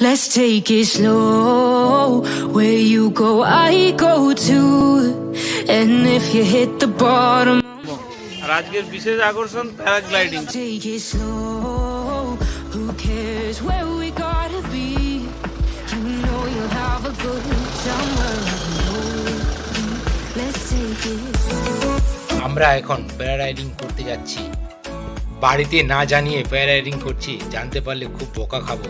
Let's take it slow. Where you go, I go too. And if you hit the bottom, আর আজকের বিশেষ আকর্ষণ paragliding take it slow. Who cares where we gotta be? You know you'll have a good me. Let's take it আমরা এখন প্যারারাইডিং করতে যাচ্ছি বাড়িতে না জানিয়ে প্যারারাইডিং করছি জানতে পারলে খুব বোকা খাব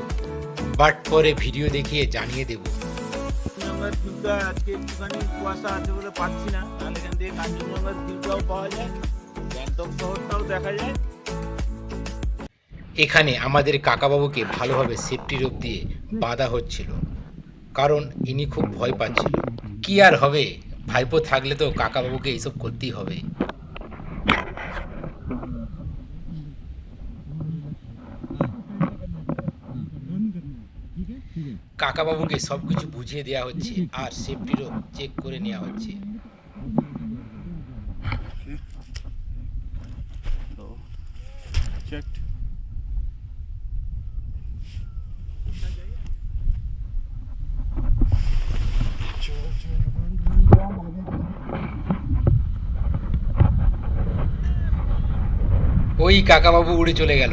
বাট পরে ভিডিও দেখিয়ে জানিয়ে দেব। কাঞ্চনজঙ্ঘার ভিউটা আজকে একটুখানি কুয়াশা আছে বলে পাচ্ছি না। তাহলে এখান থেকে কাঞ্চনজঙ্ঘার ভিউটাও পাওয়া যায়। গ্যাংটক শহরটাও দেখা যায়। এখানে আমাদের কাকাবাবুকে ভালোভাবে সেফটি রোপ দিয়ে বাধা হচ্ছিল। কারণ ইনি খুব ভয় পাচ্ছিল। কি আর হবে? ভাইপো থাকলে তো কাকাবাবুকে এইসব করতেই হবে। কাকাবাবুকে সব কিছু বুঝিয়ে দেওয়া হচ্ছে আর সেফটিরও চেক করে নেওয়া হচ্ছে checked. ওই কাকাবাবু উড়ে চলে গেল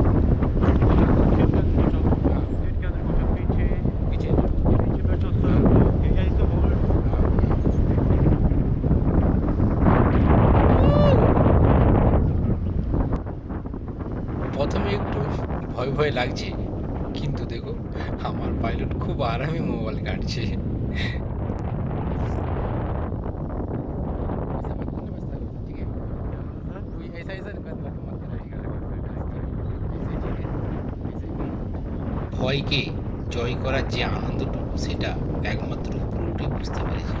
প্রথমে একটু ভয় ভয় লাগছে, কিন্তু দেখো, আমার পাইলট খুব আরামে মোবাইল কাটছে। ভয়কে জয় করার যে আনন্দটুকু, সেটা একমাত্র উপরে উঠে বুঝতে পেরেছি।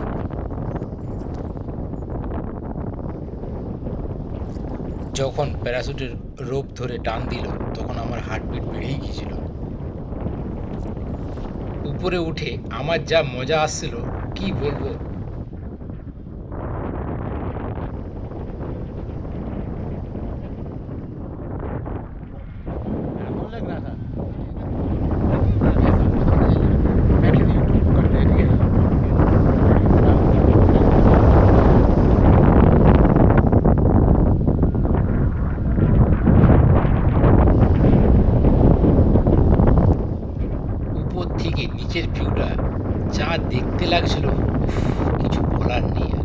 যখন প্যারাসুটের রোপ ধরে টান দিল, তখন আমার হার্টবিট বেড়েই গিয়েছিল। উপরে উঠে আমার যা মজা আসছিল, কি বলব উপর থেকে নিচের ভিউটা যা দেখতে লাগছিল উফ, কিছু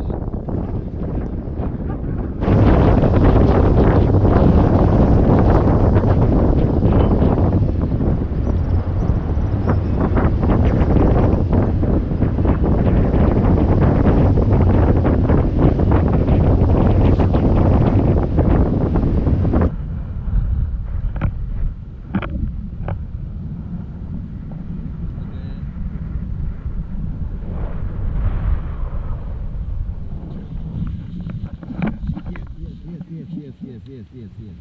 yes, yes, yes, yes,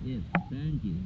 yes, thank you.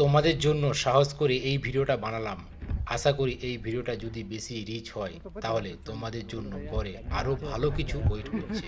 তোমাদের জন্য সাহস করে এই ভিডিওটা বানালাম। আশা করি এই ভিডিওটা যদি বেশি রিচ হয়, তাহলে তোমাদের জন্য পরে আরও ভালো কিছু ওয়েট করছে।